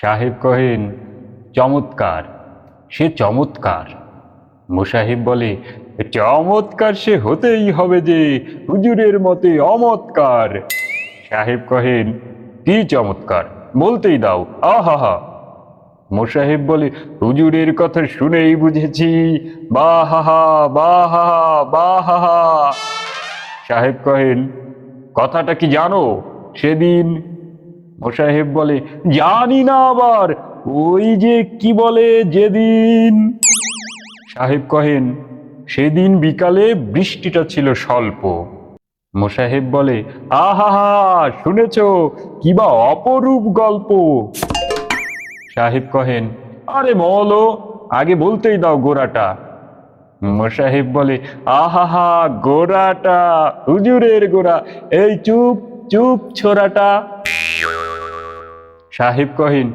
সাহেব কহেন, চমৎকার, সে চমৎকার। মুসাহিব বলে, চমৎকার সে হতেই হবে যে হুজুরের মতে অমৎকার। সাহেব কহেন, কি চমৎকার, বলতেই দাও, আহা হা। মোসাহেব বলে, হুজুরের কথা শুনেই বুঝেছি বাহাহা বাহাহা বাহাহা সাহেব কহেন, কথাটা কি জানো? সেদিন মোসাহেব বলে, জানি না আবার, ওই যে কি বলে যেদিন? সাহেব কহেন, সেদিন বিকালে বৃষ্টিটা ছিল স্বল্প। মোসাহেব বলে আহাহা শুনেছ, কি বা অপরূপ গল্প? সাহেব কহেন, আরে মলো, আগে বলতেই দাও গোড়াটা। মোসাহেব বলে আহাহা গোড়াটা, হুজুরের গোড়া, এই চুপ চুপ ছোড়াটা। সাহেব কহেন,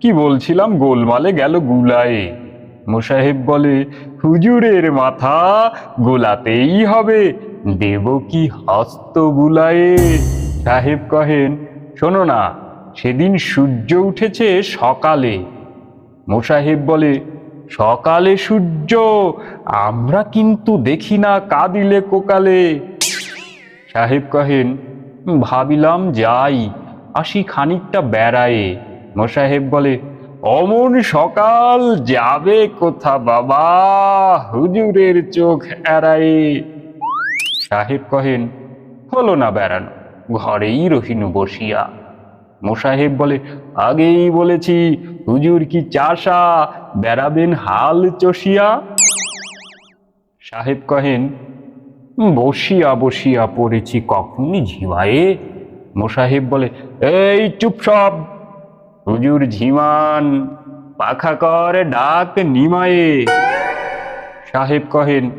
কি বলছিলাম? গোলমালে গেল গুলায়ে। মোসাহেব বলে, হুজুরের মাথা গোলাতেই হবে, দেব কি হস্ত গুলায়ে? সাহেব কহেন, শোনো না, সেদিন সূর্য উঠেছে সকালে। মোসাহেব বলে, সকালে সূর্য, আমরা কিন্তু দেখি না কাদিলে কোকালে। সাহেব কহেন, ভাবিলাম যাই আসি খানিকটা বেড়ায়ে। মোসাহেব বলে, অমন সকাল যাবে কোথা বাবা? হুজুরের চোখ এড়ায়ে। সাহেব কহেন, হলো না বেড়ানো, ঘরেই রহিনু বসিয়া। মোসাহেব বলে, আগেই বলেছি, হুজুর কি চাষা, বেড়াবেন হাল চষিয়া? সাহেব কহেন, বসিয়া বসিয়া পড়েছি কখনই ঝিমায়ে? মোসাহেব বলে, এই চুপ সব। হুজুর ঝিমান, পাখা করে ডাক নিমায়ে। সাহেব কহেন,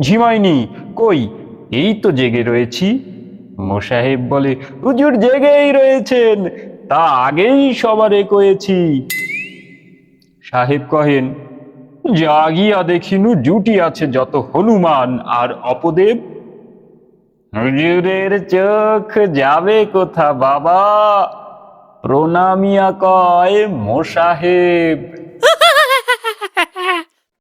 ঝিমাইনি, কই? এই তো জেগে রয়েছি। মোসাহেব বলে, হুজুর জেগেই রয়েছেন, তা আগেই সবারে কয়েছি। সাহেব কহেন, জাগিয়া দেখিনু জুটি আছে যত হনুমান আর অপদেব। হুজুরের চোখ যাবে কোথা বাবা? প্রণামিয়া কয় মোসাহেব।